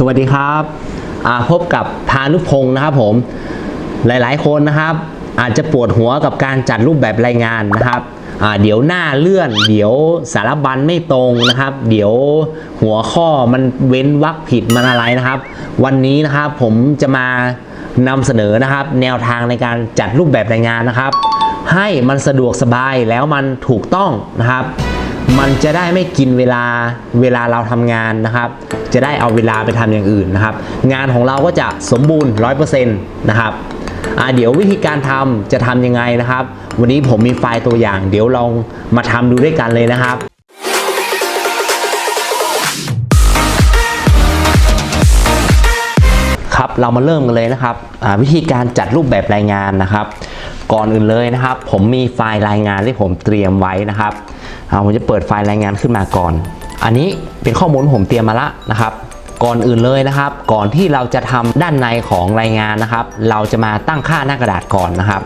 สวัสดีครับพบกับพานุพงศ์นะครับผมหลายๆ คนนะครับ อาจจะปวดหัวกับการจัดรูปแบบรายงานนะครับเดี๋ยวหน้าเลื่อน เดี๋ยวสารบัญไม่ตรงนะครับ เดี๋ยวหัวข้อมันเว้นวรรคผิดมันอะไรนะครับ วันนี้นะครับผมจะมานำเสนอนะครับ แนวทางในการจัดรูปแบบรายงานนะครับ ให้มันสะดวกสบายแล้วมันถูกต้องนะครับ มันจะได้ไม่กินเวลาเวลาเราทำงานนะครับ จะได้เอาเวลาไปทำอย่างอื่นนะครับ งานของเราก็จะสมบูรณ์ 100%นะครับเดี๋ยววิธีการทำจะทำยังไงนะครับ วันนี้ผมมีไฟล์ตัวอย่าง เดี๋ยวลองมาทำดูด้วยกันเลยนะครับครับเรามาเริ่มกันเลยนะครับวิธีการจัดรูปแบบรายงานนะครับ ก่อนอื่นเลยนะครับ ผมมีไฟล์รายงานที่ผมเตรียมไว้นะครับ อ่าผมจะเปิดไฟล์รายงานขึ้นมาก่อน อันนี้เป็นข้อมูลผมเตรียมมาละนะครับ ก่อนอื่นเลยนะครับ ก่อนที่เราจะทำด้านในของรายงานนะครับ เราจะมาตั้งค่าหน้ากระดาษก่อนนะครับ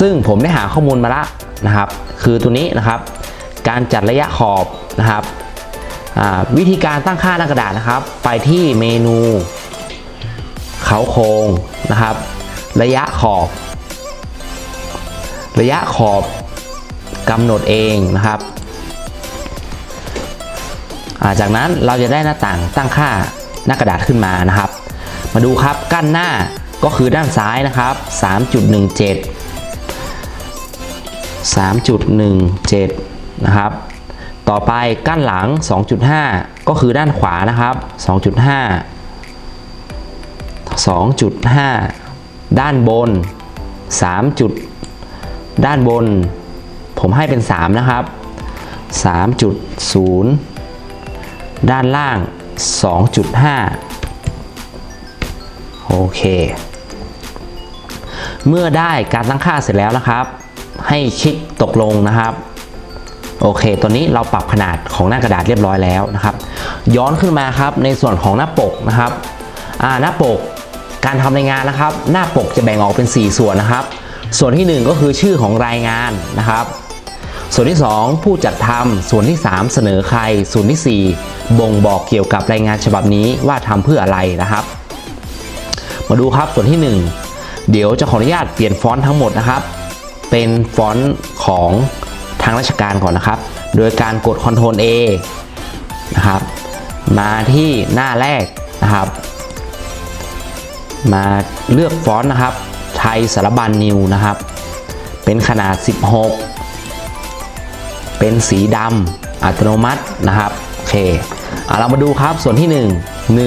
ซึ่งผมได้หาข้อมูลมาละนะครับ คือตัวนี้นะครับ การจัดระยะขอบนะครับ วิธีการตั้งค่าหน้ากระดาษนะครับ ไปที่เมนูเขาโครงนะครับ ระยะขอบ ระยะขอบ กำหนดเองนะครับาจากนั้นเราจะได้หน้าต่างตั้งค่าหน้ากระดาษขึ้นมานะครับ มาดูครับกั้นหน้าก็คือด้านซ้ายนะครับ 3.17 3.17 นะครับ ต่อไปกั้นหลัง 2.5 ก็คือด้านขวานะครับ 2.5 2.5 ด้านบน 3 จุด ด้านบน ผมให้เป็น 3 นะครับ 3.0 ด้านล่าง 2.5 โอเค เมื่อได้การตั้งค่าเสร็จแล้วนะครับ ให้คลิกตกลงนะครับ โอเค ตัวนี้เราปรับขนาดของหน้ากระดาษเรียบร้อยแล้วนะครับ ย้อนขึ้นมาครับในส่วนของหน้าปกนะครับหน้าปกการทำรายงานนะครับ หน้าปกจะแบ่งออกเป็น 4 ส่วนนะครับ ส่วนที่ 1 ก็คือชื่อของรายงานนะครับ ส่วนที่ 2 ผู้จัดทำส่วนที่ 3 เสนอใคร ส่วนที่ 4 บ่งบอกเกี่ยวกับรายงานฉบับนี้ว่าทำเพื่ออะไรนะครับ มาดูครับส่วนที่ 1 เดี๋ยวจะขออนุญาตเปลี่ยนฟอนต์ทั้งหมดนะครับ เป็นฟอนต์ของทางราชการก่อนนะครับ โดยการกด Ctrl A นะครับ มาที่หน้าแรกนะครับ มาเลือกฟอนต์นะครับ ไทยสารบัญนิวนะครับ เป็นขนาด 16 เป็นสีดำอัตโนมัตินะครับโอเคเอาเรามาดูครับส่วนที่ 1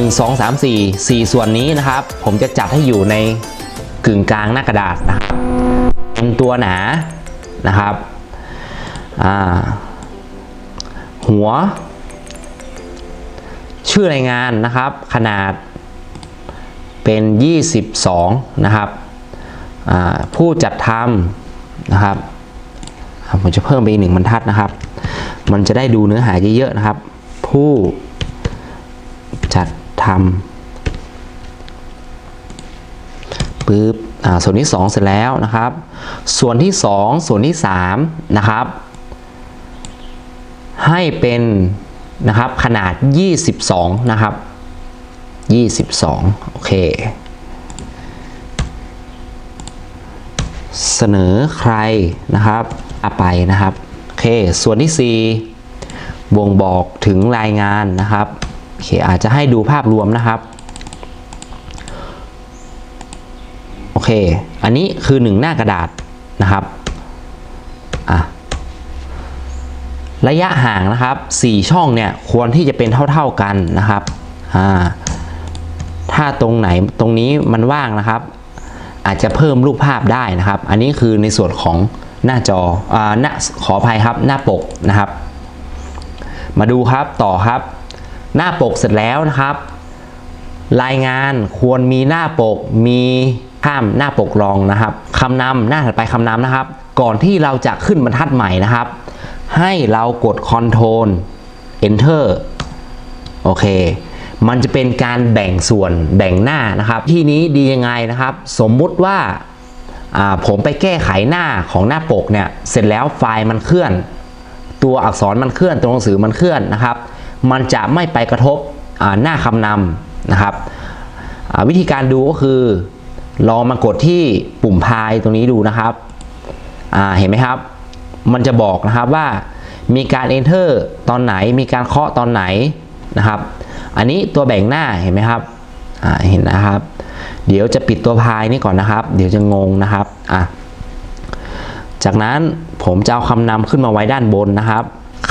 1 2 3 4 4 ส่วนนี้นะครับ ผมจะจัดให้อยู่ในกึ่งกลางหน้ากระดาษนะครับเป็นตัวหนานะครับหัว ชื่อรายงานนะครับ ขนาดเป็น 22 นะครับผู้จัดทำนะครับ ผมจะเพิ่มไปอีกหนึ่งบรรทัดนะครับ มันจะได้ดูเนื้อหาเยอะๆนะครับ ผู้จัดทำปึ๊บอ่าส่วนที่ 2 เสร็จแล้วนะครับ ส่วนที่ 2 ส่วนที่3นะครับ ให้เป็นนะครับขนาด 22 นะครับ 22 โอเค เสนอใครนะครับ อาไปนะครับโอเคส่วนที่ 4 บ่งบอกถึงรายงานนะครับโอเคอาจจะให้ดูภาพรวมนะครับโอเค อันนี้คือ 1 หน้ากระดาษนะครับอะระยะห่างนะครับ 4 ช่องเนี่ยควรที่จะเป็นเท่า ๆกันนะครับอ่าถ้าตรงไหนตรงนี้มันว่างนะครับ อาจจะเพิ่มรูปภาพได้นะครับ อันนี้คือในส่วนของ หน้าจออ่าหน้าขออภัยครับหน้าปกนะครับ มาดูครับต่อครับ หน้าปกเสร็จแล้วนะครับ รายงานควรมีหน้าปกมีข้ามหน้าปกรองนะครับคำนำหน้าถัดไปคำนำนะครับ ก่อนที่เราจะขึ้นบรรทัดใหม่นะครับ ให้เรากด Ctrl Enter โอเค มันจะเป็นการแบ่งส่วนแบ่งหน้านะครับ ที่นี้ดียังไงนะครับ สมมุติว่าอ่า ผมไปแก้ไขหน้าของหน้าปกเนี่ยเสร็จแล้วไฟล์มันเคลื่อน ตัวอักษรมันเคลื่อนตัวหนังสือมันเคลื่อนนะครับ มันจะไม่ไปกระทบหน้าคำนำนะครับวิธีการดูก็คือลองมากดที่ปุ่มพายตรงนี้ดูนะครับเห็นไหมครับ มันจะบอกนะครับว่ามีการ enter ตอนไหนมีการเคาะตอนไหนนะครับ อันนี้ตัวแบ่งหน้าเห็นไหมครับ อ่าเห็นนะครับ เดี๋ยวจะปิดตัวพายนี่ก่อนนะครับ เดี๋ยวจะงงนะครับอะจากนั้นผมจะเอาคำนำขึ้นมาไว้ด้านบนนะครับ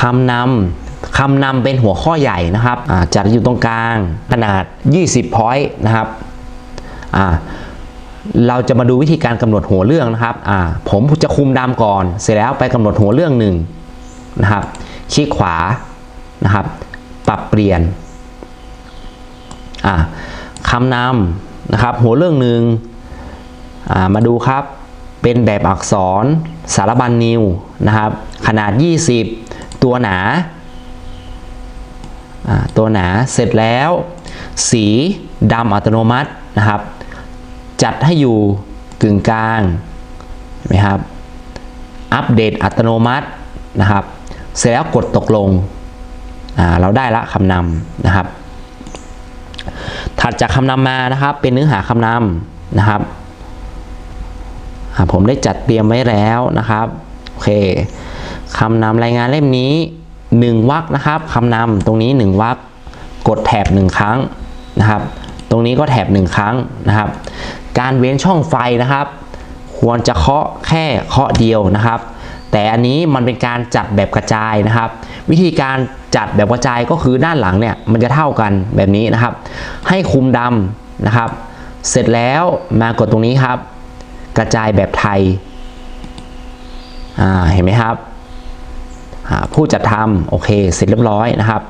คำนำคำนำเป็นหัวข้อใหญ่นะครับจัดอยู่ตรงกลางขนาด 20 point นะครับเราจะมาดูวิธีการกำหนดหัวเรื่องนะครับผมจะคุมดำก่อน เสร็จแล้วไปกำหนดหัวเรื่องหนึ่งนะครับคลิกขวานะครับ ปรับเปลี่ยนอ่า คำนำนะครับ หัวเรื่องหนึ่งมาดูครับ เป็นแบบอักษรสารบัญนิวนะครับ ขนาด 20 ตัวหนาตัวหนาเสร็จแล้ว สีดำอัตโนมัตินะครับ จัดให้อยู่กึ่งกลางนไหมครับ อัปเดตอัตโนมัตินะครับ เสร็จแล้วกดตกลงเราได้ละคำนำนะครับ ถัดจากคำนำมานะครับ เป็นเนื้อหาคำนำนะครับผมได้จัดเตรียมไว้แล้วนะครับโอเคคำนำรายงานเล่มนี้ 1วรรคนะครับคำนำตรงนี้ 1วรรคกดแถบ 1 ครั้งนะครับ ตรงนี้ก็แถบ 1 ครั้งนะครับ การเว้นช่องไฟนะครับ ควรจะเคาะแค่เคาะเดียวนะครับ แต่อันนี้มันเป็นการจัดแบบกระจายนะครับ วิธีการจัดแบบกระจายก็คือด้านหลังเนี่ยมันจะเท่ากันแบบนี้นะครับ ให้คุมดำนะครับ เสร็จแล้วมากดตรงนี้ครับ กระจายแบบไทยอ่าเห็นไหมครับผู้จัดทำโอเค เสร็จเรียบร้อยนะครับ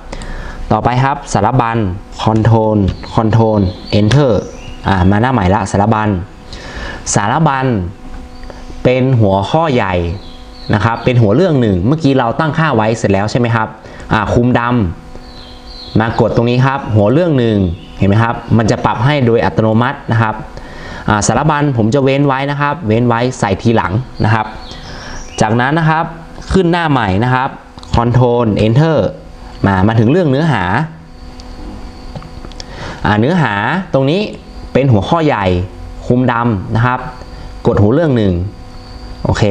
ต่อไปครับสารบัญ Control Control Enter อ่ามาหน้าใหม่ละสารบัญ สารบัญเป็นหัวข้อใหญ่ นะครับเป็นหัวเรื่องหนึ่งเมื่อกี้เราตั้งค่าไว้เสร็จแล้วใช่ไหมครับคุมดำมากดตรงนี้ครับ หัวเรื่องหนึ่งเห็นไหมครับ มันจะปรับให้โดยอัตโนมัตินะครับสารบัญผมจะเว้นไว้นะครับ เว้นไว้ใส่ทีหลังนะครับ จากนั้นนะครับขึ้นหน้าใหม่นะครับ Control Enter มามาถึงเรื่องเนื้อหาอ่าเนื้อหาตรงนี้เป็นหัวข้อใหญ่คุมดำนะครับ กดหัวเรื่องหนึ่งโอเค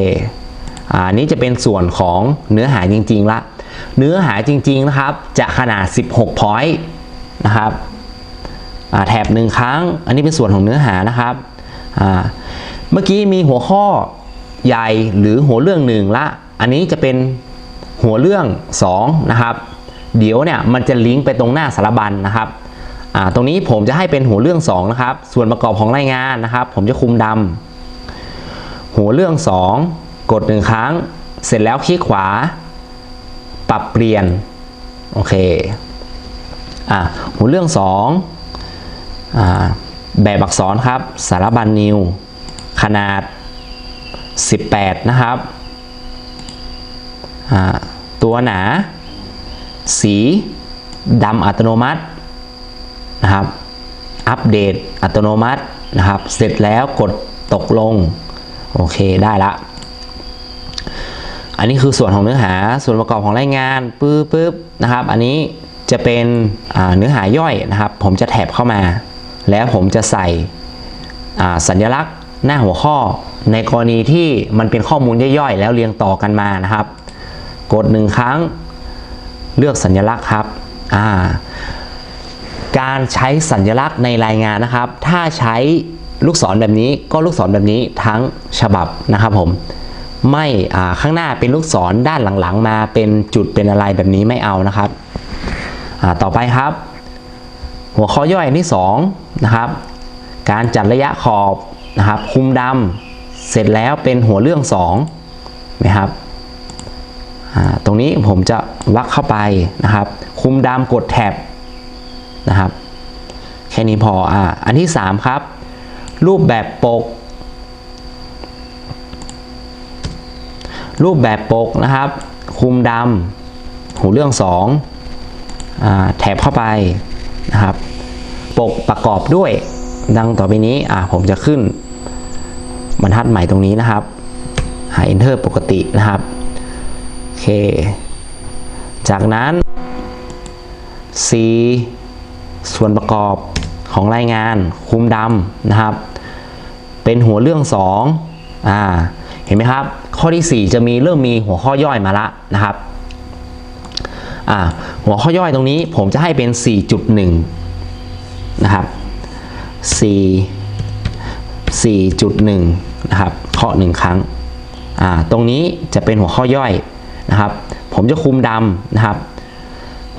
อ่านี้จะเป็นส่วนของเนื้อหาจริงๆละ เนื้อหาจริงๆนะครับจะขนาด 16 point นะครับแถบหนึ่งครั้ง อันนี้เป็นส่วนของเนื้อหานะครับ เมื่อกี้มีหัวข้อใหญ่หรือหัวเรื่องหนึ่งละ อันนี้จะเป็นหัวเรื่อง 2 นะครับ เดี๋ยวเนี่ยมันจะลิงก์ไปตรงหน้าสารบัญนะครับ ตรงนี้ผมจะให้เป็นหัวเรื่อง 2 นะครับ ส่วนประกอบของรายงานนะครับ ผมจะคุมดำหัวเรื่อง 2 กด1ครั้ง เสร็จแล้วคลิกขวา ปรับเปลี่ยน โอเค อ่าหัวเรื่อง2อ่าแบบอักษรครับ สารบัญนิว ขนาด 18 นะครับ ตัวหนา สีดำอัตโนมัติ นะครับ อัปเดตอัตโนมัตินะครับ เสร็จแล้วกดตกลง โอเคได้ละ อันนี้คือส่วนของเนื้อหาส่วนประกอบของรายงานปึ๊บปึ๊บนะครับ อันนี้จะเป็นเนื้อหาย่อยนะครับ ผมจะแถบเข้ามา แล้วผมจะใส่สัญลักษณ์หน้าหัวข้อ ในกรณีที่มันเป็นข้อมูลย่อยๆ แล้วเรียงต่อกันมานะครับ กดหนึ่งครั้งเลือกสัญลักษณ์ครับาการใช้สัญลักษณ์ในรายงานนะครับ ถ้าใช้ลูกศรแบบนี้ก็ลูกศรแบบนี้ทั้งฉบับนะครับผม ไม่ข้างหน้าเป็นลูกศรด้านหลังๆ มาเป็นจุดเป็นอะไรแบบนี้ไม่เอานะครับต่อไปครับ หัวข้อย่อยที่2นะครับ การจัดระยะขอบนะครับ คุมดำเสร็จแล้วเป็นหัวเรื่อง2นะครับตรงนี้ผมจะวักเข้าไปนะครับ คุมดำกดแท็บนะครับ แค่นี้พออ่าอันที่ 3 ครับ รูปแบบปก รูปแบบปกนะครับ คุมดำหูเรื่อง2อ่าแถบเข้าไปนะครับ ปกประกอบด้วย ดังต่อไปนี้ผมจะขึ้นบรรทัดใหม่ตรงนี้นะครับหา enter ปกตินะครับโอเค จากนั้น C ส่วนประกอบของรายงานคุมดำนะครับ เป็นหัวเรื่อง2อ่าเห็นไหมครับ ข้อที่ 4 จะมีเริ่มมีหัวข้อย่อยมาละนะครับหัวข้อย่อยตรงนี้ผมจะให้เป็น 4.1 นะครับ 4 4.1 นะครับเคาะหนึ่งครั้ง ตรงนี้จะเป็นหัวข้อย่อยนะครับ ผมจะคุมดำนะครับ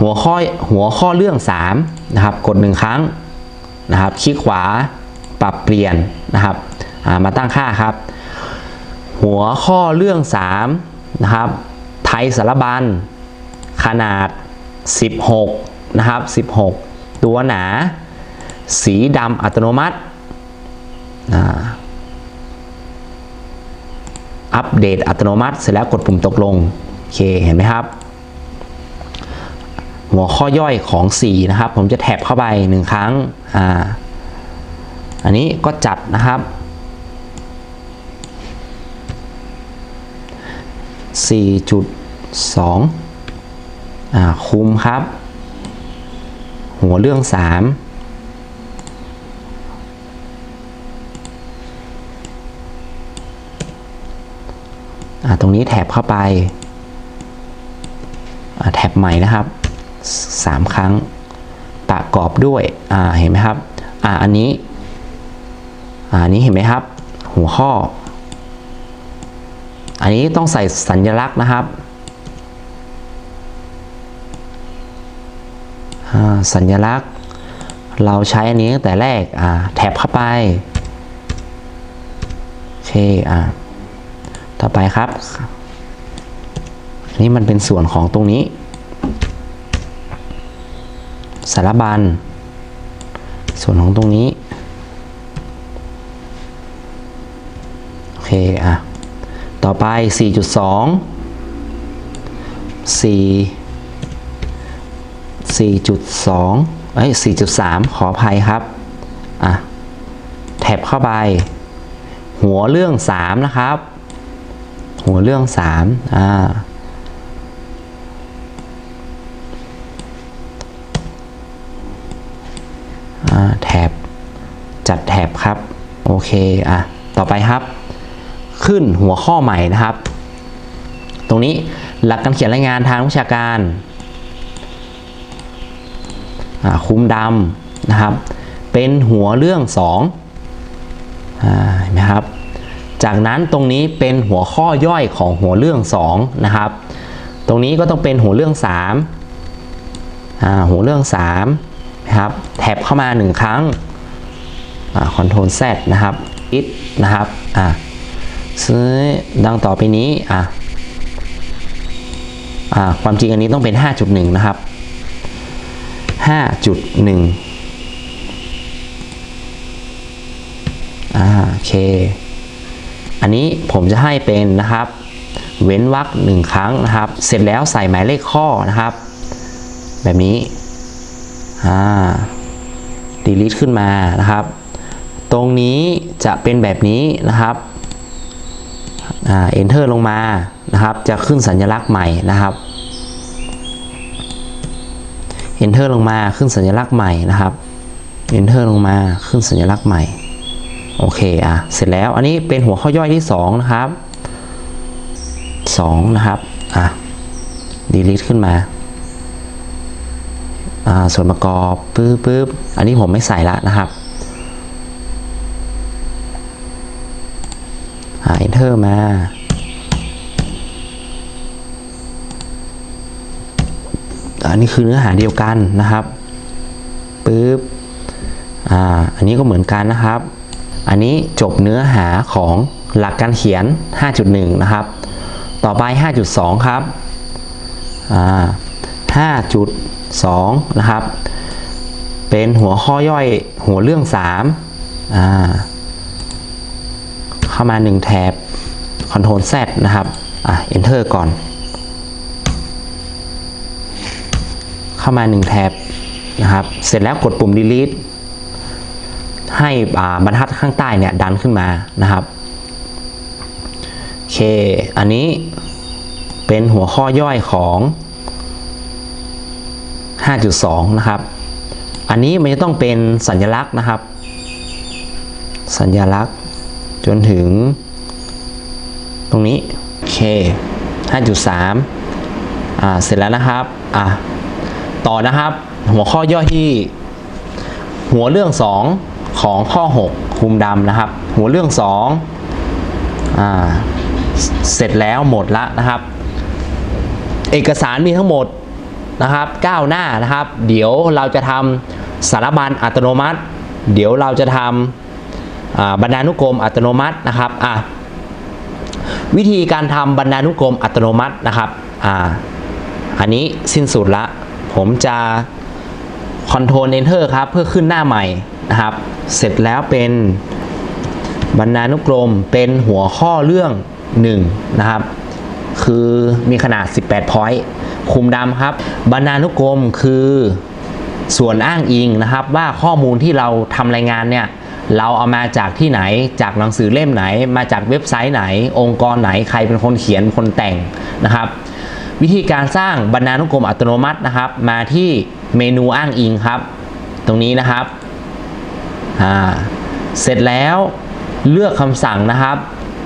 หัวข้อหัวข้อเรื่อง 3 นะครับ กดหนึ่งครั้งนะครับ คลิกขวาปรับเปลี่ยนนะครับามาตั้งค่าครับ หัวข้อเรื่อง 3 นะครับ ไทยสารบัญ ขนาด 16 นะครับ 16 ตัวหนา สีดำอัตโนมัติ อัปเดตอัตโนมัติ เสร็จแล้วกดปุ่มตกลง โอเค เห็นไหมครับ หัวข้อย่อยของ 4 นะครับ ผมจะแท็บเข้าไป 1 ครั้งอ่าอันนี้ก็จัดนะครับ 4.2อ่าคุมครับ หัวเรื่อง3าตรงนี้แท็บเข้าไปาแท็บใหม่นะครับ 3 ครั้ง ประกอบด้วย เห็นไหมครับออันนี้ อันนี้เห็นไหมครับ หัวข้อ อันนี้ต้องใส่สัญลักษณ์นะครับสัญลักษณ์ เราใช้อันนี้ตั้งแต่แรกอ่าแท็บเข้าไปโอเคอ่าต่อไปครับนนี้มันเป็นส่วนของตรงนี้ สารบัญ ส่วนของตรงนี้ โอเค อะ ต่อไป 4.2 4 4.2 เอ้ย 4.3 ขออภัยครับ อะ แท็บเข้าไป หัวเรื่อง 3 นะครับ หัวเรื่อง 3 อ่าอ่าแท็บ จัดแท็บครับ โอเค อะ ต่อไปครับ ขึ้นหัวข้อใหม่นะครับ ตรงนี้หลักการเขียนรายงานทางวิชาการคุ้มดำนะครับ เป็นหัวเรื่อง2อ่าเห็นไหมครับ จากนั้นตรงนี้เป็นหัวข้อย่อยของหัวเรื่อง2นะครับ ตรงนี้ก็ต้องเป็นหัวเรื่อง3าหัวเรื่อง3นะครับ แท็บเข้ามา 1 ครั้งคอนโทรล Z นะครับ it นะครับอ่า ซื้อดังต่อไปนี้อะอ่าความจริงอันนี้ต้องเป็น 5.1 นะครับ 5.1อ่าโอเค อันนี้ผมจะให้เป็นนะครับ เว้นวรรคหนึ่งครั้งนะครับ เสร็จแล้วใส่หมายเลขข้อนะครับ แบบนี้อ่า delete ขึ้นมานะครับ ตรงนี้จะเป็นแบบนี้นะครับ อ่า enter ลงมานะครับ จะขึ้นสัญลักษณ์ใหม่นะครับ enter ลงมาขึ้นสัญลักษณ์ใหม่นะครับ enter ลงมาขึ้นสัญลักษณ์ใหม่โอเคอะเสร็จแล้วอันนี้เป็นหัวข้อย่อยที่ 2 นะครับ 2 นะครับอะ delete ขึ้นมาอ่าส่วนประกอบปึ๊บปึ๊บอันนี้ผมไม่ใส่ละนะครับ หา enter มา อันนี้คือเนื้อหาเดียวกันนะครับปึ๊บ อ่า อันนี้ก็เหมือนกันนะครับ อันนี้จบเนื้อหาของหลักการเขียน 5.1 นะครับ ต่อไป 5.2 ครับ อ่า 5.2 นะครับ เป็นหัวข้อย่อยหัวเรื่อง 3 อ่า เข้ามา 1แท็บ Ctrl Z นะครับ อะ Enter ก่อน เข้ามา 1แท็บนะครับ เสร็จแล้วกดปุ่ม delete ให้อ่าบรรทัดข้างใต้เนี่ยดันขึ้นมานะครับโอเค อันนี้เป็นหัวข้อย่อยของ 5.2 นะครับ อันนี้มันจะต้องเป็นสัญลักษณ์นะครับ สัญลักษณ์ จนถึง ตรงนี้ โอเค 5.3 อ่า เสร็จแล้วนะครับ อะต่อนะครับ หัวข้อย่อที่ หัวเรื่อง 2 ของข้อ 6 คุมดำนะครับ หัวเรื่อง 2 อ่า เสร็จแล้วหมดละนะครับ เอกสารมีทั้งหมดนะครับ 9 หน้านะครับ เดี๋ยวเราจะทำสารบัญอัตโนมัติ เดี๋ยวเราจะทำ บรรณานุกรมอัตโนมัตินะครับอะวิธีการทำบรรณานุกรมอัตโนมัตินะครับอ่าอันนี้สิ้นสุดละ ผมจะ Ctrl Enter ครับ เพื่อขึ้นหน้าใหม่นะครับ เสร็จแล้วเป็นบรรณานุกรมเป็นหัวข้อเรื่อง 1 นะครับ คือมีขนาด 18 point คุมดำครับ บรรณานุกรมคือส่วนอ้างอิงนะครับ ว่าข้อมูลที่เราทำรายงานเนี่ย เราเอามาจากที่ไหนจากหนังสือเล่มไหน มาจากเว็บไซต์ไหน องค์กรไหนใครเป็นคนเขียนคนแต่งนะครับ วิธีการสร้างบรรณานุกรมอัตโนมัตินะครับ มาที่เมนูอ้างอิงครับ ตรงนี้นะครับเสร็จแล้วเลือกคำสั่งนะครับ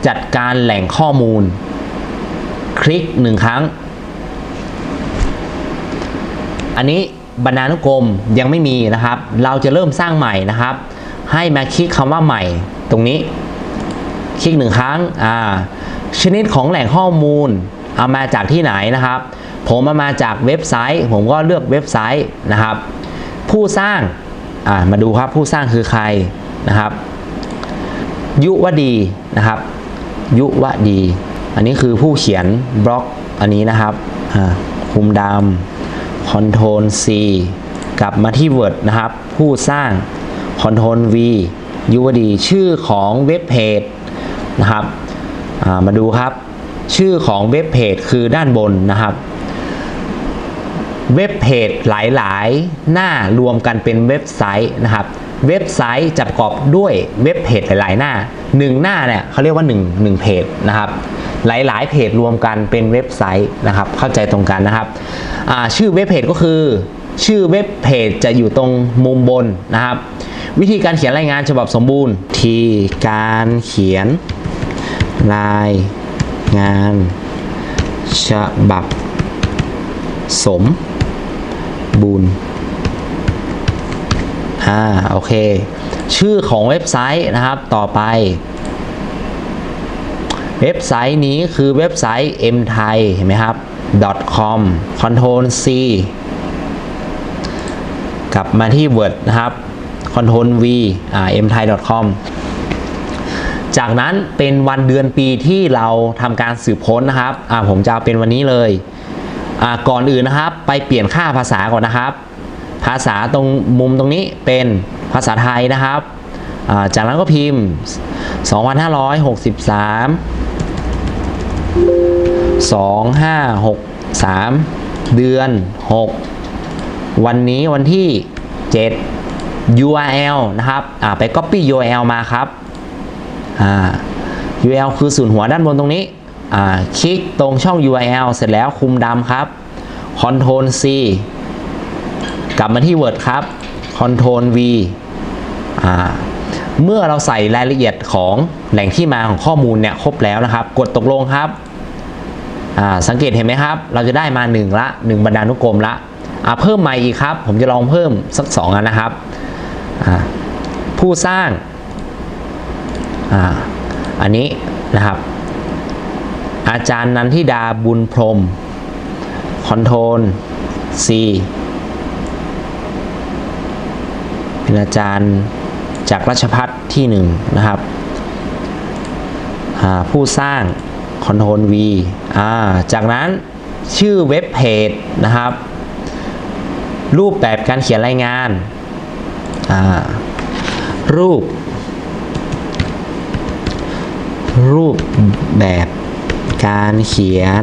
จัดการแหล่งข้อมูล คลิกหนึ่งครั้ง อันนี้บรรณานุกรมยังไม่มีนะครับ เราจะเริ่มสร้างใหม่นะครับ ให้มาคลิกคำว่าใหม่ตรงนี้ คลิกหนึ่งครั้งอ่าชนิดของแหล่งข้อมูลเอามาจากที่ไหนนะครับ ผมเอามาจากเว็บไซต์ ผมก็เลือกเว็บไซต์นะครับ ผู้สร้างอ่ามาดูครับผู้สร้างคือใครนะครับ ยุวดีนะครับ ยุวดี อันนี้คือผู้เขียนบล็อกอันนี้นะครับอ่าคุมดำ Ctrl C กลับมาที่ Word นะครับ ผู้สร้าง Ctrl V ยุวดีชื่อของเว็บเพจนะครับามาดูครับ ชื่อของเว็บเพจคือด้านบนนะครับ เว็บเพจหลายๆ หน้ารวมกันเป็นเว็บไซต์นะครับเว็บไซต์จะประกอบด้วยเว็บเพจหลาย ๆ หน้าหนึ่งหน้าเนี่ยเขาเรียกว่า1 1เพจนะครับ หลาย ๆ เพจรวมกันเป็นเว็บไซต์นะครับ เข้าใจตรงกันนะครับชื่อเว็บเพจก็คือ ชื่อเว็บเพจจะอยู่ตรงมุมบนนะครับ วิธีการเขียนรายงานฉบับสมบูรณ์ ทีการเขียนรายงานฉบับสมบูรณ์อ่าโอเค ชื่อของเว็บไซต์นะครับต่อไป เว็บไซต์นี้คือเว็บไซต์ m t h a i เห็นไหมครับ .com control C กลับมาที่ Word นะครับ Ctrl V อ่า m t h a i com จากนั้นเป็นวันเดือนปีที่เราทำการสืบค้นนะครับผมจะเป็นวันนี้เลยก่อนอื่นนะครับ ไปเปลี่ยนค่าภาษาก่อนนะครับ ภาษาตรงมุมตรงนี้เป็นภาษาไทยนะครับาจากนั้นก็พิมพ์ 2563 2563 เดือน 6 วันนี้วันที่ 7 URL นะครับไป copy URL มาครับอ่า URL คือส่วนย์หัวด้านบนตรงนี้อ่าคลิกตรงช่อง URL เสร็จแล้วคุมดำครับ Ctrl C กลับมาที่ Word ครับ Ctrl V อ่าเมื่อเราใส่รายละเอียดของแหล่งที่มาของข้อมูลเนี่ยครบแล้วนะครับ กดตกลงครับสังเกตเห็นไหมครับ เราจะได้มา 1 ละ 1 บรรณานุกรมละเพิ่มใหม่อีกครับ ผมจะลองเพิ่มสัก 2 อันนะครับ ผู้สร้างออันนี้นะครับ อาจารย์นันทิดาบุญพรมคอนโทรล C เป็นอาจารย์จากราชพัฒที่หนึ่งนะครับ ผู้สร้างคอนโทรล V จากนั้นชื่อเว็บเพจนะครับ รูปแบบการเขียนรายงาน รูป รูปแบบการเขียน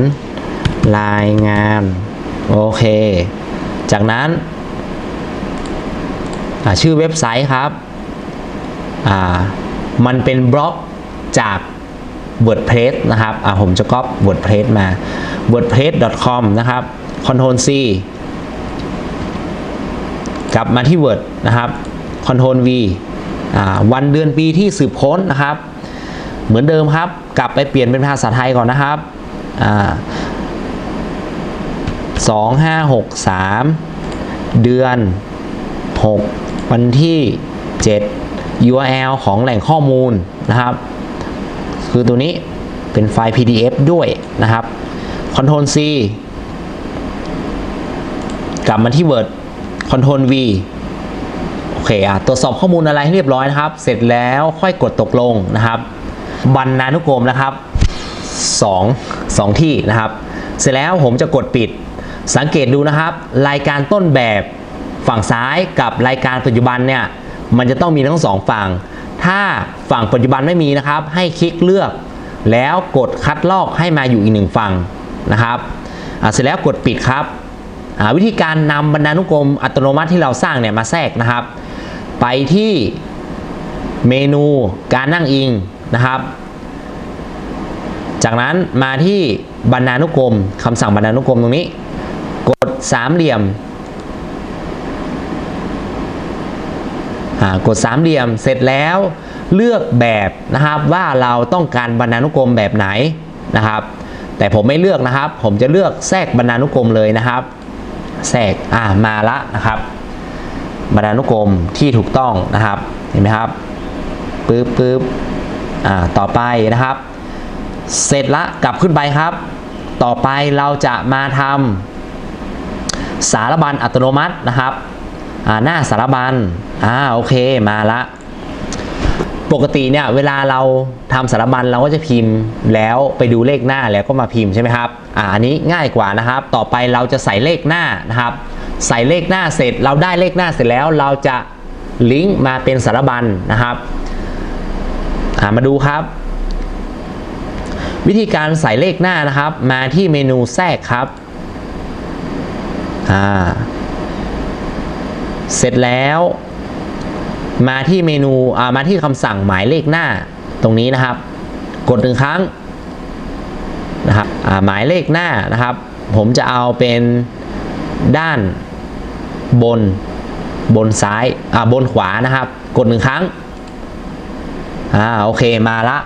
รายงาน โอเค จากนั้น ชื่อเว็บไซต์ครับ มันเป็นบล็อกจาก WordPress นะครับผมจะก๊อป WordPress มา wordpress.com นะครับ Ctrl C กลับมาที่ Word นะครับ Ctrl V อ่าวันเดือนปีที่สืบค้นนะครับ เหมือนเดิมครับ กลับไปเปลี่ยนเป็นภาษาไทยก่อนนะครับสองห้าหกสามเดือน 6 วันที่ 7 URL ของแหล่งข้อมูลนะครับ คือตัวนี้เป็นไฟล์ PDF ด้วยนะครับ Ctrl C กลับมาที่ Word Ctrl V โอ เคอะตรวจสอบข้อมูลอะไรให้เรียบร้อยนะครับ เสร็จแล้วค่อยกดตกลงนะครับบรรณานุกรมนะครับ2 2ที่นะครับ เสร็จแล้วผมจะกดปิด สังเกตดูนะครับ รายการต้นแบบฝั่งซ้ายกับรายการปัจจุบันเนี่ยมันจะต้องมีทั้งสองฝั่ง ถ้าฝั่งปัจจุบันไม่มีนะครับ ให้คลิกเลือก แล้วกดคัดลอกให้มาอยู่อีกหนึ่งฝั่งนะครับเสร็จแล้วกดปิดครับอ่าวิธีการนำบรรณานุกรมอัตโนมัติที่เราสร้างเนี่ยมาแทรกนะครับ ไปที่เมนูการนั่งอิงนะครับ จากนั้นมาที่บรรณานุกรมคำสั่งบรรณานุกรมตรงนี้ กดสามเหลี่ยมอ่ากดสามเหลี่ยมเสร็จแล้วเลือกแบบนะครับว่าเราต้องการบรรณานุกรมแบบไหนนะครับ แต่ผมไม่เลือกนะครับ ผมจะเลือกแทรกบรรณานุกรมเลยนะครับแทรกอ่ามาละนะครับ บรรณานุกรมที่ถูกต้องนะครับเห็นไหมครับปึ๊บปึ๊บอ่าต่อไปนะครับ เสร็จละกลับขึ้นไปครับ ต่อไปเราจะมาทำสารบัญอัตโนมัตินะครับอ่าหน้าสารบัญอ่าโอเคมาละปกติเนี่ยเวลาเราทำสารบัญเราก็จะพิมพ์แล้วไปดูเลขหน้าแล้วก็มาพิมพ์ใช่ไหมครับอ่าอันนี้ง่ายกว่านะครับ ต่อไปเราจะใส่เลขหน้านะครับ ใส่เลขหน้าเสร็จ เราได้เลขหน้าเสร็จแล้ว เราจะลิงก์มาเป็นสารบัญนะครับามาดูครับ วิธีการใส่เลขหน้านะครับ มาที่เมนูแทรกครับอ่าเสร็จแล้ว มาที่เมนูอ่ามาที่คำสั่งหมายเลขหน้าตรงนี้นะครับ กดหนึ่งครั้งนะครับอ่าหมายเลขหน้านะครับ ผมจะเอาเป็นด้าน บน บนซ้าย อ่า บนขวานะครับ กดหนึ่งครั้ง อ่า โอเค มาละ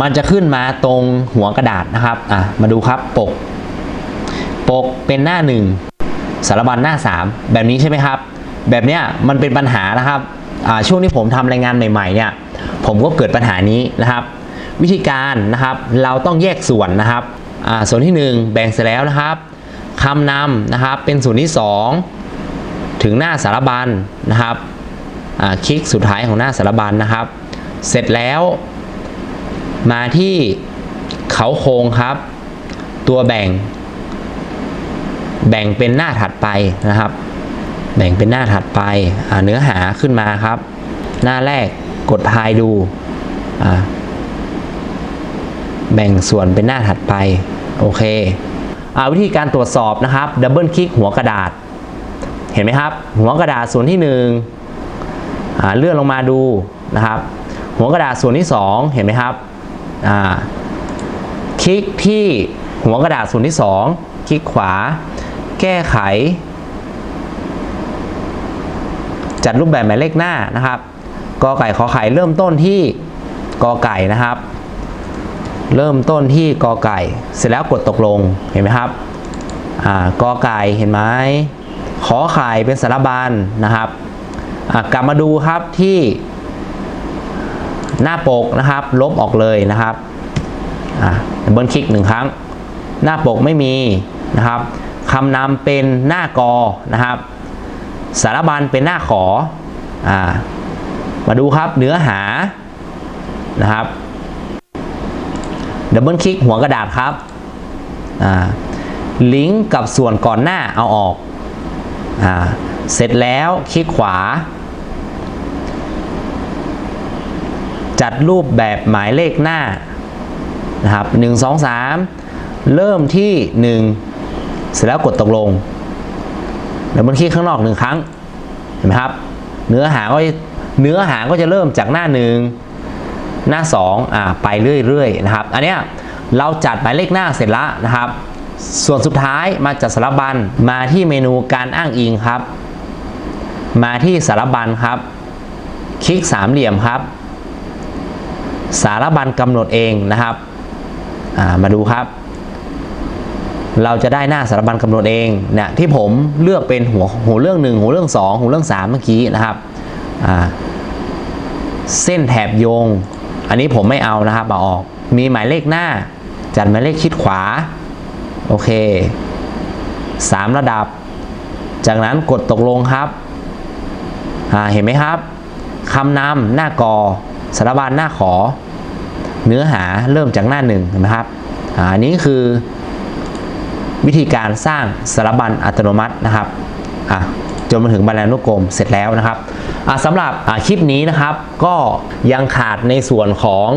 มันจะขึ้นมาตรงหัวกระดาษนะครับ อะ มาดูครับ ปก ปกเป็นหน้าหนึ่งสารบัญหน้า 3 แบบนี้ใช่ไหมครับ แบบเนี้ยมันเป็นปัญหานะครับอ่าช่วงที่ผมทำรายงานใหม่ๆเนี่ยผมก็เกิดปัญหานี้นะครับ วิธีการนะครับเราต้องแยกส่วนนะครับอ่าส่วนที่ 1 แบ่งเสร็จแล้วนะครับ คำนำนะครับเป็นส่วนที่ 2 ถึงหน้าสารบัญนะครับคลิกสุดท้ายของหน้าสารบัญนะครับ เสร็จแล้ว มาที่เขาโครงครับ ตัวแบ่ง แบ่งเป็นหน้าถัดไปนะครับ แบ่งเป็นหน้าถัดไปเนื้อหาขึ้นมาครับ หน้าแรกกดทายดูแบ่งส่วนเป็นหน้าถัดไป โอเค วิธีการตรวจสอบนะครับดับเบิลคลิกหัวกระดาษ เห็นไหมครับ หัวกระดาษส่วนที่หนึ่งเลื่อนลงมาดูนะครับ หัวกระดาษส่วนที่สองเห็นไหมครับคลิกที่หัวกระดาษส่วนที่ 2 คลิกขวา แก้ไข จัดรูปแบบหมายเลขหน้านะครับกอไก่ขอไข่เริ่มต้นที่กอไก่นะครับ เริ่มต้นที่กอไก่ เสร็จแล้วกดตกลงเห็นไหมครับอ่ากอไก่เห็นไหมขอไข่เป็นสารบัญนะครับอ่ากลับมาดูครับที่หน้าปกนะครับ ลบออกเลยนะครับอะดับเบิลคลิกหนึ่งครั้ง หน้าปกไม่มีนะครับคำนำเป็นหน้ากอนะครับ สารบัญเป็นหน้าขออ่ามาดูครับเนื้อหานะครับ ดับเบิลคลิกหัวกระดาษครับอ่าลิงก์กับส่วนก่อนหน้าเอาออกอ่าเสร็จแล้วคลิกขวา จัดรูปแบบหมายเลขหน้านะครับ1 2 3เริ่มที่1เสร็จแล้วกดตกลงแล้วมันคลิกข้างนอกหนึ่งครั้งเห็นไหมครับ เนื้อหาก็เนื้อหาก็จะเริ่มจากหน้าหนึ่ง หน้า2อ่าไปเรื่อยๆนะครับ อันเนี้ยเราจัดหมายเลขหน้าเสร็จแล้วนะครับ ส่วนสุดท้ายมาจากสารบัญมาที่เมนูการอ้างอิงครับ มาที่สารบัญครับ คลิกสามเหลี่ยมครับ สารบัญกำหนดเองนะครับอ่ามาดูครับ เราจะได้หน้าสารบัญกำหนดเองเนี่ยที่ผมเลือกเป็นหัวหัวเรื่องหนึ่งหัวเรื่องสองหัวเรื่องสามเมื่อกี้นะครับอ่าเส้นแถบโยง อันนี้ผมไม่เอานะครับเอาออก มีหมายเลขหน้า จัดหมายเลขชิดขวา โอเคสามระดับ จากนั้นกดตกลงครับ เห็นไหมครับคำนำหน้ากอสารบัญหน้าขอ เนื้อหาเริ่มจากหน้าหนึ่งเห็นไหมครับอันนี้คือวิธีการสร้างสารบัญอัตโนมัตินะครับอะ จนมาถึงบรรณานุกรมเสร็จแล้วนะครับสำหรับคลิปนี้นะครับ ก็ยังขาดในส่วนของ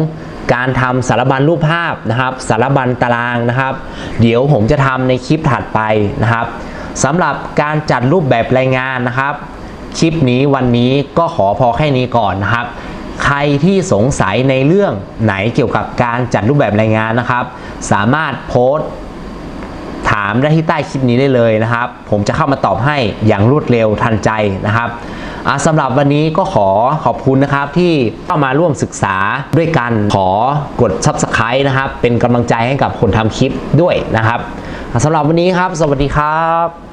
การทำสารบัญรูปภาพนะครับสารบัญตารางนะครับ เดี๋ยวผมจะทำในคลิปถัดไปนะครับสำหรับการจัดรูปแบบรายงานนะครับ คลิปนี้วันนี้ก็ขอพอแค่นี้ก่อนนะครับ ใครที่สงสัยในเรื่องไหนเกี่ยวกับการจัดรูปแบบรายงานนะครับ สามารถโพสต์ ถามได้ที่ใต้คลิปนี้ได้เลยนะครับ ผมจะเข้ามาตอบให้อย่างรวดเร็วทันใจนะครับสำหรับวันนี้ก็ขอขอบคุณนะครับที่เข้ามาร่วมศึกษาด้วยกันขอกด Subscribe นะครับ เป็นกำลังใจให้กับคนทำคลิปด้วยนะครับสำหรับวันนี้ครับ สวัสดีครับ